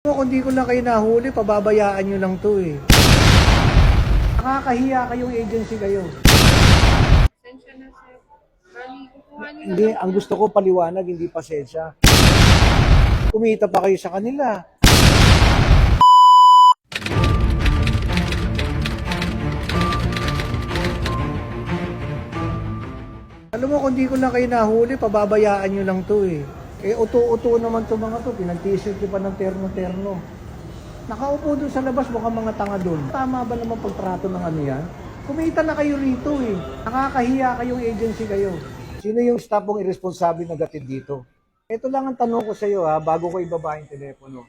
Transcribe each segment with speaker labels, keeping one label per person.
Speaker 1: Kung hindi ko lang kayo nahuli, pababayaan nyo lang to eh. Nakakahiya kayong agency kayo.
Speaker 2: Pasensya na sir. Bali, kukuha niyo na
Speaker 1: Hindi,
Speaker 2: lang
Speaker 1: ang gusto ko paliwanag, hindi pasensya. Kumita pa kayo sa kanila. Alam mo, kung di ko lang kayo nahuli, pababayaan nyo lang to eh. Eh, uto-uto naman to mga to. Pinag-t-shirt pa ng terno-terno. Nakaupo doon sa labas, mukhang mga tanga doon. Tama ba naman pagtrato ng ano yan? Kumita na kayo rito eh. Nakakahiya kayong agency kayo. Sino yung staff mong irresponsible na gatid dito? Ito lang ang tanong ko sa iyo ha, bago ko ibaba yung telepono.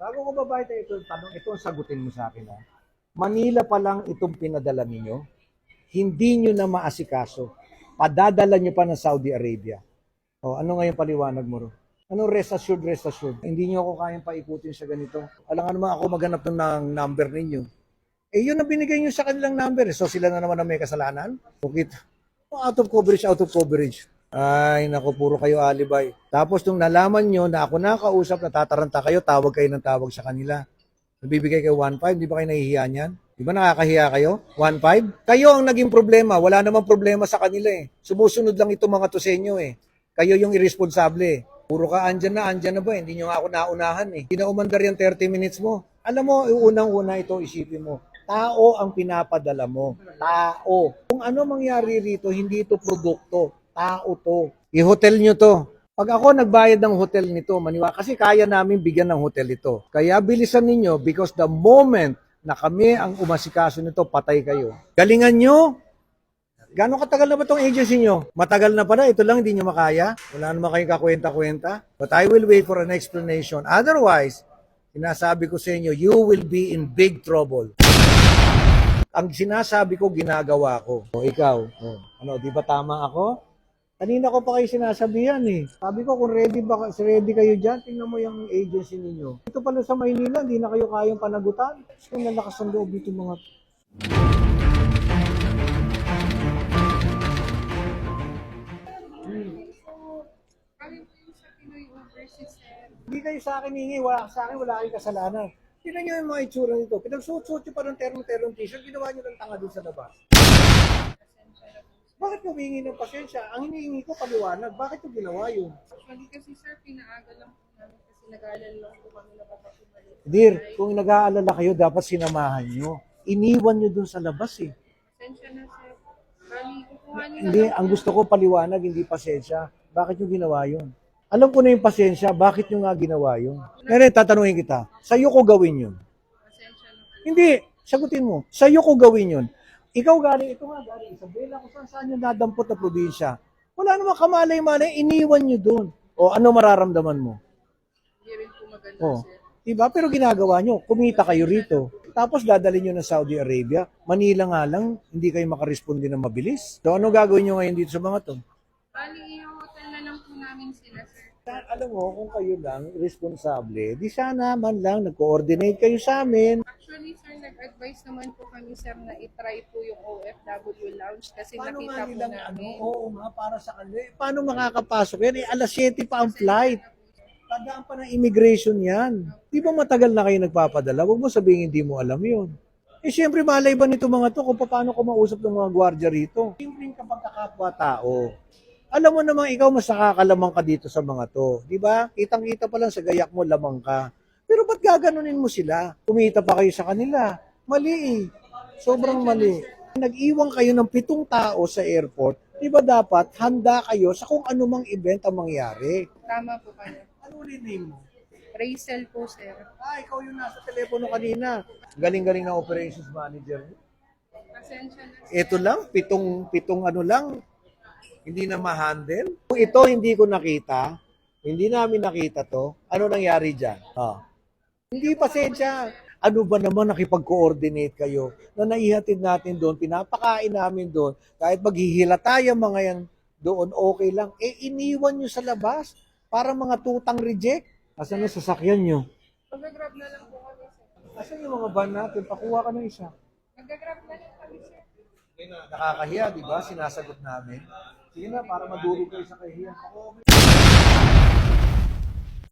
Speaker 1: Bago ko baba ito, ito, tanong, ito ang sagutin mo sa akin ha. Manila pa lang itong pinadala ninyo, hindi nyo na maasikaso. Padadala nyo pa ng Saudi Arabia. O, ano ngayon paliwanag mo ro? Ano rest assured, rest assured? Hindi nyo ako kayang paikutin sa ganito. Alam nga naman ako maghanap ng number ninyo. Eh, yun ang binigay nyo sa kanilang number. eh. So, sila na naman ang may kasalanan? Okay. Out of coverage, out of coverage. Ay, naku, puro kayo alibay. Tapos, nung nalaman nyo na ako nakausap, natataranta kayo, tawag kayo ng tawag sa kanila. Nabibigay kayo 1.5, di ba kayo nahihiya niyan? Di ba nakakahiya kayo? 1.5? Kayo ang naging problema. Wala namang problema sa kanila eh. Sumusunod lang itong mga to sa inyo eh. Kayo yung irresponsable. Puro ka, andyan na, andyan na ba? Hindi nyo nga ako naunahan eh. Hindi na umandar yung 30 minutes mo. Alam mo, unang-una ito, isipin mo. Tao ang pinapadala mo. Tao. Kung ano mangyari rito, hindi ito produkto. Tao to. I-hotel nyo to. Pag ako nagbayad ng hotel nito, maniwa, kasi kaya namin bigyan ng hotel ito. Kaya bilisan ninyo because the moment na kami ang umasikaso nito, patay kayo. Galingan nyo, Gano'ng katagal na ba itong agency nyo? Matagal na pala, ito lang hindi nyo makaya. Wala naman kayong kakwenta-kwenta. But I will wait for an explanation. Otherwise, sinasabi ko sa inyo, you will be in big trouble. Ang sinasabi ko, ginagawa ko. O ikaw, o, ano, di ba tama ako? Kanina ko pa kayo sinasabihan eh. Sabi ko, kung ready, ba, ready kayo dyan, tingnan mo yung agency ninyo. Ito pala sa Maynila, hindi na kayo kayang panagutan. Kung nalakas ang loob dito mga Hindi kayo sa akin hingi, wala sa akin, wala kayong kasalanan. Tingnan nyo yung mga itsura nito. Pinagsuot-suot nyo pa ng terno-terno t-shirt, ginawa nyo ng tanga dun sa labas. Bakit humingi ng pasensya? Ang hinihingi ko, paliwanag. Bakit nyo ginawa yun?
Speaker 2: Actually kasi sir, pinaaga lang po namin kasi nag-aalala lang po kami na baka bumalik.
Speaker 1: Dear, kung nag-aalala kayo, dapat sinamahan nyo. Iniwan nyo dun sa labas eh.
Speaker 2: Pasensya na sir. Bali, kukuha niyo na
Speaker 1: Hindi,
Speaker 2: lang
Speaker 1: ang gusto ko paliwanag, hindi pasensya. Bakit nyo ginawa yun? Alam ko na yung pasensya, bakit nyo nga ginawa yun? Ngayon, tatanungin kita, sa'yo ko gawin yun. Hindi, sagutin mo. Sa'yo ko gawin yun. Ikaw galing, ito nga galing Isabela, kung saan saan yung nadampot na probinsya. Wala namang kamalay-malay, iniwan nyo doon. O ano mararamdaman mo?
Speaker 2: Hindi rin po maganda
Speaker 1: O,
Speaker 2: sir.
Speaker 1: diba? Pero ginagawa nyo, kumita kayo rito. Tapos dadalhin nyo na Saudi Arabia. Manila nga lang, hindi kayo makaresponde na mabilis. So ano gagawin nyo ngayon dito sa mga to?
Speaker 2: Bali, i-hotel na lang po namin sila sir.
Speaker 1: Alam mo, kung kayo lang responsable, di sana man lang nag-coordinate kayo sa amin.
Speaker 2: Actually sir, nag-advise naman po kami sir na itry po yung OFW lounge kasi
Speaker 1: Paano
Speaker 2: nakita
Speaker 1: nga
Speaker 2: po
Speaker 1: nilang ano,
Speaker 2: namin.
Speaker 1: oo nga, para sa kanila. Eh, Paano makakapasok yan? Eh, alas 7 pa ang flight. Tandaan pa ng immigration yan. Di ba matagal na kayo nagpapadala? Huwag mo sabihin hindi mo alam yun. Eh, siyempre, malay ba nito mga to kung paano ko mausap ng mga gwardiya rito? Siyempre, kapag kakapwa-tao, alam mo namang ikaw mas nakakalamang ka dito sa mga to. Di ba? Kitang-kita pa lang sa gayak mo, lamang ka. Pero ba't gaganunin mo sila? Kumita pa kayo sa kanila. Mali eh. Sobrang mali. Nag-iwan kayo ng pitong tao sa airport. Di ba dapat handa kayo sa kung anumang event ang mangyari?
Speaker 2: Tama po kayo.
Speaker 1: Ano ulit name mo?
Speaker 2: Rachel po sir.
Speaker 1: Ah, ikaw yung nasa telepono kanina. Galing-galing na operations manager.
Speaker 2: Pasensya na.
Speaker 1: Ito lang, pitong, pitong ano lang, hindi na ma-handle. Kung ito hindi ko nakita, hindi namin nakita to, ano nangyari dyan? Ah. Hindi pasensya. Ano ba naman nakipag-coordinate kayo na naihatid natin doon, pinapakain namin doon, kahit maghihila tayo mga yan doon, okay lang. Eh, iniwan nyo sa labas para mga tutang reject. Asan yung sasakyan nyo?
Speaker 2: Mag-grab na lang po kami sir.
Speaker 1: Asan yung mga van natin? Pakuha ka ng isa.
Speaker 2: Mag-grab na lang kami sir.
Speaker 1: Nakakahiya, di ba? Sinasagot namin. Sige na, para madurog kayo sa kahiya. Ako,